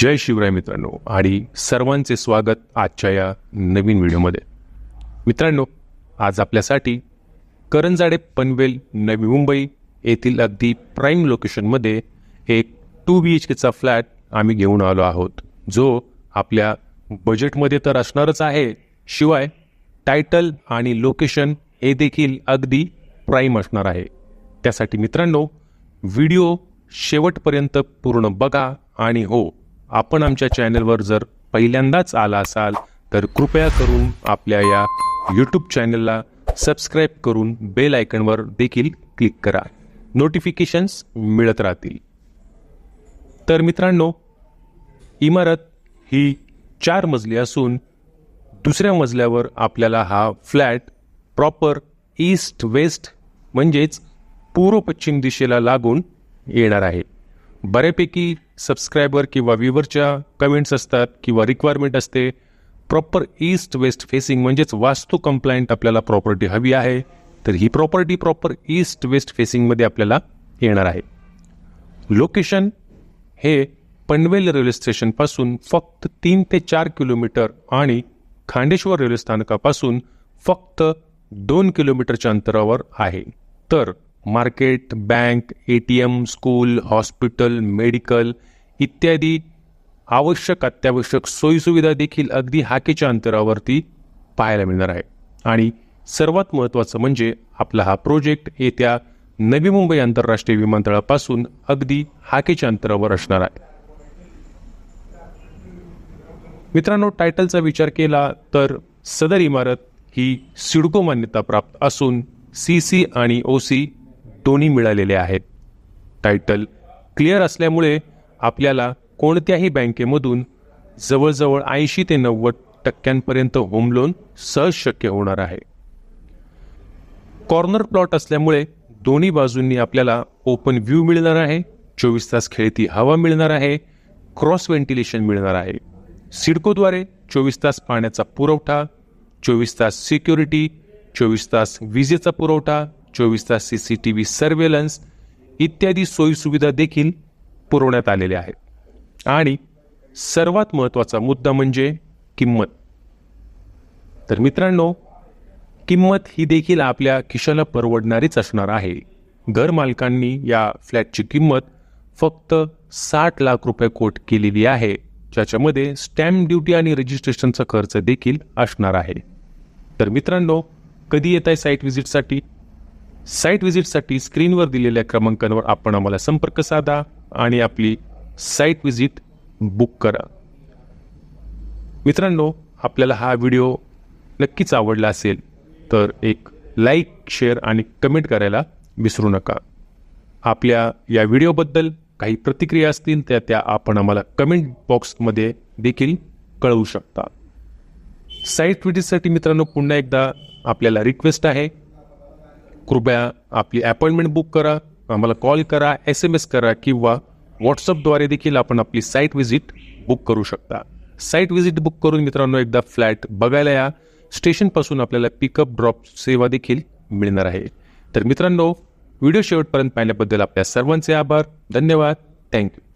जय शिवराय मित्रांनो आणि सर्वांचे स्वागत आजच्या या नवीन व्हिडिओमध्ये. मित्रांनो आज आपल्यासाठी करंजाडे पनवेल नवी मुंबई येथील अगदी प्राईम लोकेशनमध्ये एक टू बी एच केचा फ्लॅट आम्ही घेऊन आलो आहोत. जो आपल्या बजेटमध्ये तर असणारच आहे शिवाय टायटल आणि लोकेशन हे देखील अगदी प्राईम असणार आहे. त्यासाठी मित्रांनो व्हिडिओ शेवटपर्यंत पूर्ण बघा आणि हो आपण आमच्या चॅनलवर जर पहिल्यांदाच आला असाल तर कृपया करून आपल्या या यूट्यूब चॅनलला सबस्क्राईब करून बेल आयकनवर देखील क्लिक करा. नोटिफिकेशन्स मिळत राहतील. तर मित्रांनो इमारत ही चार मजली असून दुसऱ्या मजल्यावर आपल्याला हा फ्लॅट प्रॉपर ईस्ट वेस्ट म्हणजेच पूर्व पश्चिम दिशेला लागून येणार आहे. बऱ्यापैकी सबस्क्रायबर किंवा व्ह्युवरच्या कमेंट्स असतात किंवा रिक्वायरमेंट असते प्रॉपर ईस्ट वेस्ट फेसिंग म्हणजेच वास्तू कंप्लायंट आपल्याला प्रॉपर्टी हवी आहे तर ही प्रॉपर्टी प्रॉपर ईस्ट वेस्ट फेसिंगमध्ये आपल्याला येणार आहे. लोकेशन हे पनवेल रेल्वे स्टेशनपासून फक्त तीन ते चार किलोमीटर आणि खांडेश्वर रेल्वे स्थानकापासून फक्त दोन किलोमीटरच्या अंतरावर आहे. तर market bank A T M school hospital medical इत्यादी आवश्यक अत्यावश्यक सोयीसुविधा देखील अगदी हाकेच्या अंतरावरती पाहायला मिळणार आहे. आणि सर्वात महत्त्वाचं म्हणजे आपला हा प्रोजेक्ट येत्या नवी मुंबई आंतरराष्ट्रीय विमानतळापासून अगदी हाकेच्या अंतरावर असणार आहे. मित्रांनो टायटलचा विचार केला तर सदर इमारत ही सिडको मान्यता प्राप्त असून सी सी आणि ओ सी दोन्ही मिळालेले आहेत. टायटल क्लिअर असल्यामुळे आपल्याला कोणत्याही बँकेमधून जवळजवळ ऐंशी ते नव्वद टक्क्यांपर्यंत होम लोन सहज शक्य होणार आहे. कॉर्नर प्लॉट असल्यामुळे दोन्ही बाजूंनी आपल्याला ओपन व्ह्यू मिळणार आहे चोवीस तास खेळती हवा मिळणार आहे क्रॉस व्हेंटिलेशन मिळणार आहे. सिडकोद्वारे चोवीस तास पाण्याचा पुरवठा चोवीस तास सिक्युरिटी चोवीस तास विजेचा पुरवठा चोवीस तास C C T V surveillance इत्यादी सोयीसुविधा देखील पुरवण्यात आलेले आहेत आणि सर्वात महत्त्वाचा मुद्दा म्हणजे किंमत. तर मित्रांनो किंमत ही देखील आपल्या खिशाला परवडणारीच असणार आहे. घरमालकांनी या फ्लॅटची किंमत फक्त साठ लाख रुपये कोट केलेली आहे ज्याच्यामध्ये स्टॅम्प ड्युटी आणि रजिस्ट्रेशनचा खर्च देखील असणार आहे. तर मित्रांनो कधी येत आहे साईट व्हिजिटसाठी? साईट व्हिजिटसाठी स्क्रीनवर दिलेल्या क्रमांकांवर आपण आम्हाला संपर्क साधा. आणि आपली साईट विजिट बुक करा. मित्रांनो आपल्याला हा व्हिडिओ नक्कीच आवडला असेल तर एक लाईक शेअर आणि कमेंट करायला विसरू नका. आपल्या या व्हिडिओबद्दल काही प्रतिक्रिया असतील त्या त्या आपण आम्हाला कमेंट बॉक्समध्ये देखील कळवू शकता. साईट विजिटसाठी मित्रांनो पुन्हा एकदा आपल्याला रिक्वेस्ट आहे. कृपया आपली अपॉइंटमेंट बुक करा. आम्हाला कॉल करा एस एम एस करा किंवा व्हॉट्सअपद्वारे देखील आपण आपली साईट व्हिजिट बुक करू शकता. साईट व्हिजिट बुक करून मित्रांनो एकदा फ्लॅट बघायला या. स्टेशनपासून आपल्याला पिकअप ड्रॉप सेवा देखील मिळणार आहे. तर मित्रांनो व्हिडिओ शेवटपर्यंत पाहिल्याबद्दल आपल्या सर्वांचे आभार. धन्यवाद. थँक्यू